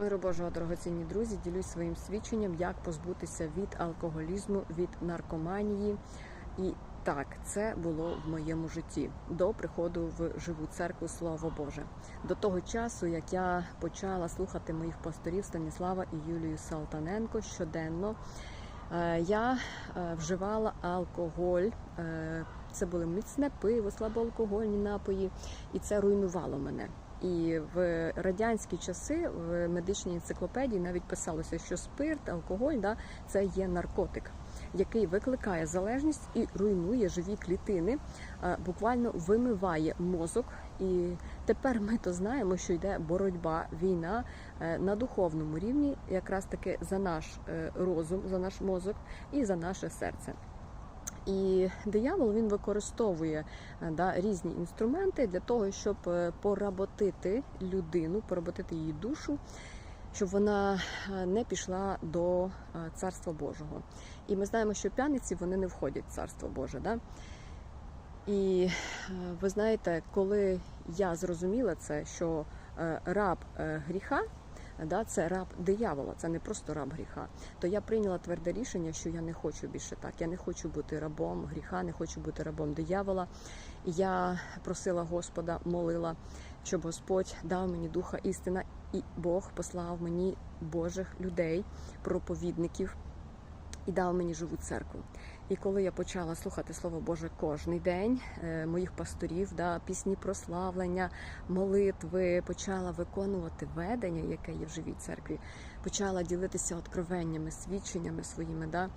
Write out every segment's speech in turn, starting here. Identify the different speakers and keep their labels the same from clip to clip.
Speaker 1: Миру Божого, дорогоцінні друзі, ділюсь своїм свідченням, як позбутися від алкоголізму, від наркоманії. І так, це було в моєму житті до приходу в живу церкву Слово Боже. До того часу, як я почала слухати моїх пасторів Станіслава і Юлію Салтаненко щоденно, е, я е, вживала алкоголь. е, Це були міцне пиво, слабоалкогольні напої, і це руйнувало мене. І в радянські часи в медичній енциклопедії навіть писалося, що спирт, алкоголь да, це є наркотик, який викликає залежність і руйнує живі клітини, буквально вимиває мозок. І тепер ми то знаємо, що йде боротьба, війна е, на духовному рівні, якраз таки за наш е, розум, за наш мозок і за наше серце. І диявол він використовує е, да, різні інструменти для того, щоб е, поработити людину, поработити її душу, щоб вона е, не пішла до царства Божого. І ми знаємо, що п'яниці вони не входять в царство Боже. Да? І ви знаєте, коли я зрозуміла це, що раб гріха. Да, це раб диявола, це не просто раб гріха. То я прийняла тверде рішення, що я не хочу більше так. Я не хочу бути рабом гріха, не хочу бути рабом диявола. Я просила Господа, молила, щоб Господь дав мені духа істина, і Бог послав мені Божих людей, проповідників і дав мені живу церкву. І коли я почала слухати Слово Боже кожний день, е, моїх пасторів, да, пісні прославлення, молитви, почала виконувати ведення, яке є в живій церкві, почала ділитися откровеннями, свідченнями своїми, да,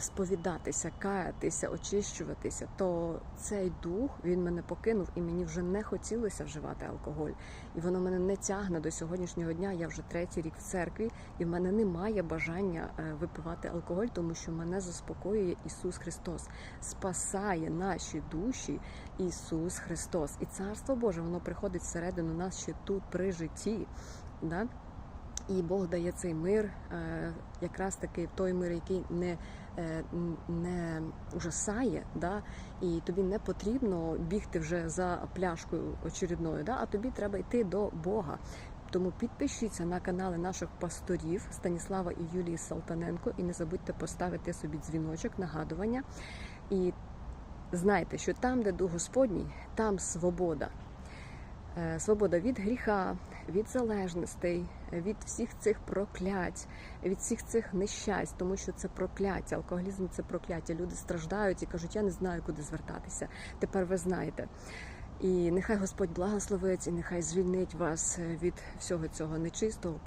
Speaker 1: сповідатися, каятися, очищуватися, то цей дух він мене покинув, і мені вже не хотілося вживати алкоголь. І воно мене не тягне до сьогоднішнього дня. Я вже третій рік в церкві, і в мене немає бажання е, випивати алкоголь, тому що мене заспокоює Ісус Христос, спасає наші душі Ісус Христос. І Царство Боже, воно приходить всередину нас ще тут при житті. Да? І Бог дає цей мир, е, якраз таки той мир, який не, е, не ужасає, да? і тобі не потрібно бігти вже за пляшкою очередною, да? а тобі треба йти до Бога. Тому підпишіться на канали наших пасторів Станіслава і Юлії Салтаненко, і не забудьте поставити собі дзвіночок, нагадування. І знайте, що там, де Дух Господній, там свобода. Е, Свобода від гріха, від залежностей, від всіх цих проклять, від всіх цих нещасть, тому що це прокляття. Алкоголізм це прокляття. Люди страждають і кажуть, я не знаю, куди звертатися. Тепер ви знаєте. І нехай Господь благословить, і нехай звільнить вас від всього цього нечистого.